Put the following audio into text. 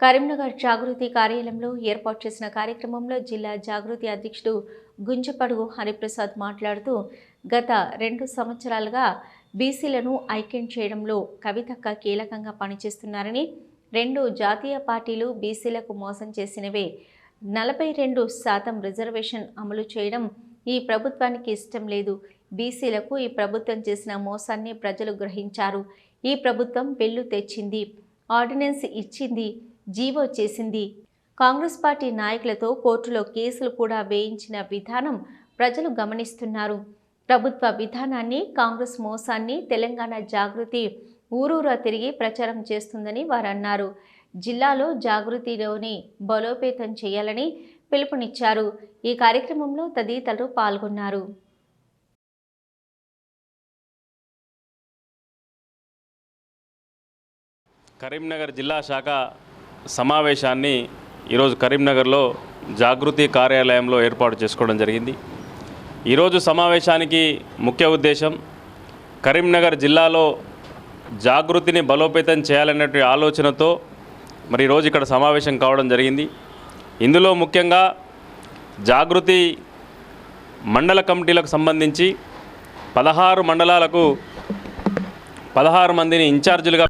కరీంనగర్ జాగృతి కార్యాలయంలో ఏర్పాటు చేసిన కార్యక్రమంలో జిల్లా జాగృతి అధ్యక్షుడు గుంజపడుగు హరిప్రసాద్ మాట్లాడుతూ గత రెండు సంవత్సరాలుగా బీసీలను ఐక్యం చేయడంలో కవితక్క కీలకంగా పనిచేస్తున్నారని రెండు జాతీయ పార్టీలు బీసీలకు మోసం చేసినవే నలభై రెండు శాతం రిజర్వేషన్ అమలు చేయడం ఈ ప్రభుత్వానికి ఇష్టం లేదు. బీసీలకు ఈ ప్రభుత్వం చేసిన మోసాన్ని ప్రజలు గ్రహించారు. ఈ ప్రభుత్వం బిల్లు తెచ్చింది ఆర్డినెన్స్ ఇచ్చింది జీవో చేసింది. కాంగ్రెస్ పార్టీ నాయకులతో కోర్టులో కేసులు కూడా వేయించిన విధానం ప్రజలు గమనిస్తున్నారు. ప్రభుత్వ విధానాన్ని కాంగ్రెస్ మోసాన్ని తెలంగాణ జాగృతి ఊరూరా తిరిగి ప్రచారం చేస్తుందని వారన్నారు. జిల్లాలో జాగృతిలోని బలోపేతం చేయాలని పిలుపునిచ్చారు. ఈ కార్యక్రమంలో తదితరులు పాల్గొన్నారు. కరీంనగర్ జిల్లా శాఖ సమావేశాన్ని ఈరోజు కరీంనగర్లో జాగృతి కార్యాలయంలో ఏర్పాటు చేసుకోవడం జరిగింది. ఈరోజు సమావేశానికి ముఖ్య ఉద్దేశం కరీంనగర్ జిల్లాలో జాగృతిని బలోపేతం చేయాలనేటువంటి ఆలోచనతో మరి ఈరోజు ఇక్కడ సమావేశం కావడం జరిగింది. ఇందులో ముఖ్యంగా జాగృతి మండల కమిటీలకు సంబంధించి పదహారు మండలాలకు పదహారు మందిని ఇన్ఛార్జీలుగా